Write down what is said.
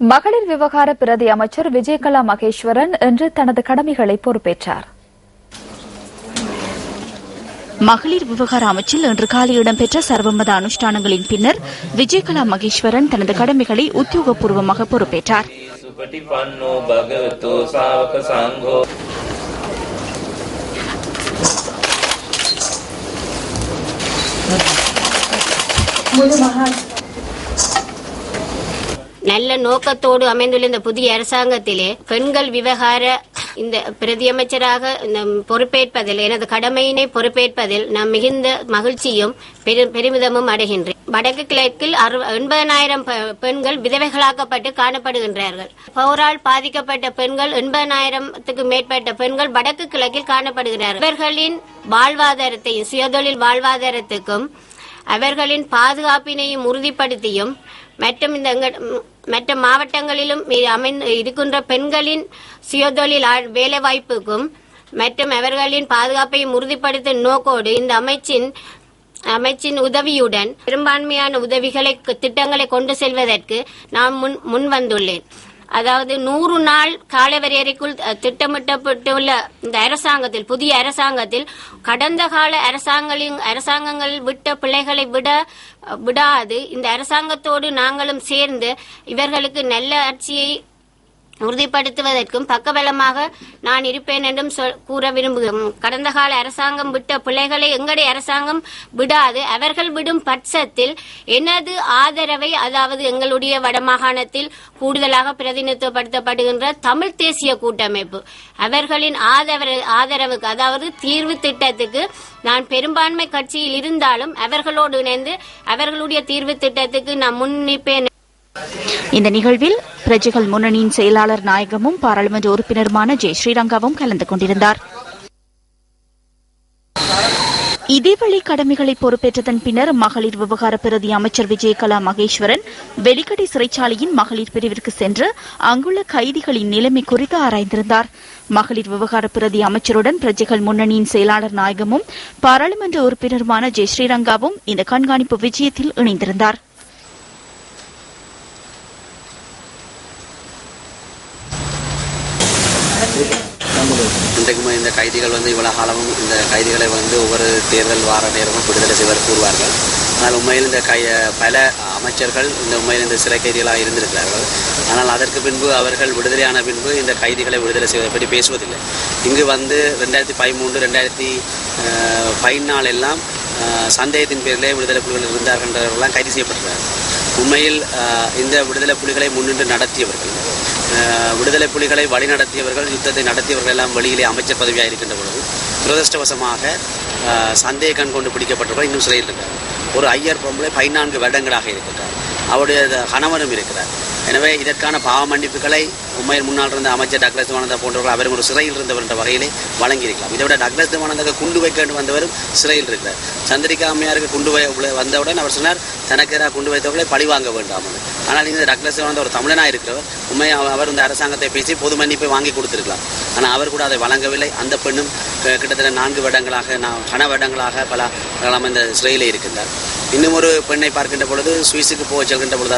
மகளிர் விவகார பிரதி அமைச்சர் விஜயகலா மகேஸ்வரன் இன்று தனது கடமைகளை பொறுப்பேற்றார். மகளிர் விவகார அமைச்சில் இன்று காலை இடம்பெற்ற சர்வமத அனுஷ்டானங்களின் பின்னர் விஜயகலா மகேஸ்வரன் தனது கடமைகளை உத்தியோகபூர்வமாக பொறுப்பேற்றார். முழு நல்ல நோக்கத்தோடு அமைந்துள்ள இந்த புதிய அரசாங்கத்திலே பெண்கள் விவகார இந்த பிரதியமைச்சராக இந்த பொறுப்பேற்பதில் எனது கடமையினை பொறுப்பேற்பதில் நான் மிகுந்த மகிழ்ச்சியும் பெருமிதமும் அடைகின்றேன். வடக்கு கிழக்கில் எண்பதனாயிரம் பெண்கள் விதவைகளாக்கப்பட்டு காணப்படுகின்றார்கள். போரால் பாதிக்கப்பட்ட பெண்கள் எண்பதனாயிரத்துக்கு மேற்பட்ட பெண்கள் வடக்கு கிழக்கில் காணப்படுகிறார்கள். இவர்களின் வாழ்வாதாரத்தையும் சுயதொழில் வாழ்வாதாரத்துக்கும் அவர்களின் பாதுகாப்பினையும் உறுதிப்படுத்தியும் மற்றும் இந்த மற்ற மாவட்டங்களிலும் அமைந்து இருக்கின்ற பெண்களின் சுயதொழில் வேலைவாய்ப்புக்கும் மற்றும் அவர்களின் பாதுகாப்பையும் உறுதிப்படுத்தும் நோக்கோடு இந்த அமைச்சின் அமைச்சின் உதவியுடன் பெரும்பான்மையான உதவிகளை திட்டங்களை கொண்டு செல்வதற்கு நான் முன் முன் வந்துள்ளேன் அதாவது நூறு நாள் காலவரையறைக்குள் திட்டமிட்டப்பட்டுள்ள இந்த அரசாங்கத்தில் புதிய அரசாங்கத்தில் கடந்த கால அரசாங்கங்களின் அரசாங்கங்கள் விட்ட பிள்ளைகளை விட விடாது. இந்த அரசாங்கத்தோடு நாங்களும் சேர்ந்து இவர்களுக்கு நல்ல ஆட்சியை உறுதிப்படுத்துவதற்கும் பக்கபலமாக நான் இருப்பேன் என்றும் சொல்- கூற விரும்புகிறேன் கடந்த கால அரசாங்கம் விட்ட பிள்ளைகளை எங்களுடைய அரசாங்கம் விடாது? அவர்கள் விடும் பட்சத்தில் எனது ஆதரவை அதாவது எங்களுடைய வடமாகாணத்தில் கூடுதலாக பிரதிநிதித்துவப்படுத்தப்படுகின்ற தமிழ் தேசிய கூட்டமைப்பு அவர்களின் ஆதரவு ஆதரவுக்கு அதாவது தீர்வு திட்டத்துக்கு நான் பெரும்பான்மை கட்சியில் இருந்தாலும் அவர்களோடு இணைந்து அவர்களுடைய தீர்வு திட்டத்துக்கு நான் முன்னிப்பேன் இந்த நிகழ்வில் பிரஜைகள் முன்னணியின் செயலாளர் நாயகமும் பாராளுமன்ற உறுப்பினருமான ஜெய் ஸ்ரீரங்காவும் கலந்து கொண்டிருந்தார். இதேவழி கடமைகளை பொறுப்பேற்றதன் பின்னர் மகளிர் விவகார பிரதி அமைச்சர் விஜயகலா மகேஸ்வரன் வெலிக்கடை சிறைச்சாலையின் மகளிர் பிரிவிற்கு சென்று அங்குள்ள கைதிகளின் நிலைமை குறித்து ஆராய்ந்திருந்தார். மகளிர் விவகார பிரதி அமைச்சருடன் பிரஜைகள் முன்னணியின் செயலாளர் நாயகமும் பாராளுமன்ற உறுப்பினருமான ஜெய் ஸ்ரீரங்காவும் இந்த கண்காணிப்பு விஜயத்தில் இணைந்திருந்தார். இன்றைக்கும் இந்த கைதிகள் வந்து இவ்வளோ காலமும் இந்த கைதிகளை வந்து ஒவ்வொரு தேர்தல் வார நேரமும் விடுதலை செய்வர் கூறுவார்கள். ஆனால் உண்மையில் இந்த கை பல அமைச்சர்கள் இந்த உண்மையில் இந்த சிறை கைதிகளாக இருந்திருக்கிறார்கள். ஆனால் அதற்கு பின்பு அவர்கள் விடுதலையான பின்பு இந்த கைதிகளை விடுதலை செய்வதை பற்றி பேசுவதில்லை. இங்கு வந்து ரெண்டாயிரத்தி பதிமூன்று ரெண்டாயிரத்தி பதினாலு எல்லாம் சந்தேகத்தின் பேரிலே விடுதலை புலிகள் இருந்தார்கள்ன்றவர்கள்லாம் கைது செய்யப்பட்டிருக்கிறார்கள். உண்மையில் இந்த விடுதலை புலிகளை முன்னின்று நடத்தியவர்கள் விடுதலை புலிகளை வழிநடத்தியவர்கள் யுத்தத்தை நடத்தியவர்கள் எல்லாம் வெளியிலே அமைச்சர் பதவியாக இருக்கின்ற பொழுது துரதிருஷ்டவசமாக அஹ், சந்தேக கண் கொண்டு பிடிக்கப்பட்டவர்கள் இன்னும் சிறையில் இருக்கிறார் ஒரு ஐயர் பொம்பளை பதினான்கு வருடங்களாக இருக்கிறார் அவருடைய கணவனும் இருக்கிறார். எனவே இதற்கான பாவ மன்னிப்புகளை உண்மையில் முன்னால் இருந்த அமைச்சர் டக்ளஸ் தேவானந்தா போன்றவர்கள் அவரும் ஒரு சிறையில் இருந்தவர் என்ற வகையிலே வழங்கியிருக்கலாம். இதை விட டக்ளஸ் தேவானந்தாக்கு குண்டு வைக்க வேண்டும் வந்தவரும் சிறையில் இருக்கிறார். சந்திரிகா அம்மையாருக்கு குண்டு வை வந்தவுடன் அவர் சொன்னார் தனக்கு எதிராக குண்டு வைத்தவர்களை பழிவாங்க வேண்டாம் ஆனால் இந்த டக்ளஸ் தேவானந்தா ஒரு தமிழனாக இருக்கிறவர். உண்மையை அவர் இந்த அரசாங்கத்தை பேசி பொது மன்னிப்பை வாங்கி கொடுத்திருக்கலாம். ஆனால் அவர் கூட அதை வழங்கவில்லை. அந்த பெண்ணும் கிட்டத்தட்ட நான்கு வருடங்களாக நான் கன வருடங்களாக பல காலம் இந்த சிறையிலே இருக்கின்றார். இன்னும் ஒரு பெண்ணை பார்க்கின்ற பொழுது சுவிஸுக்கு போக செல்கின்ற பொழுது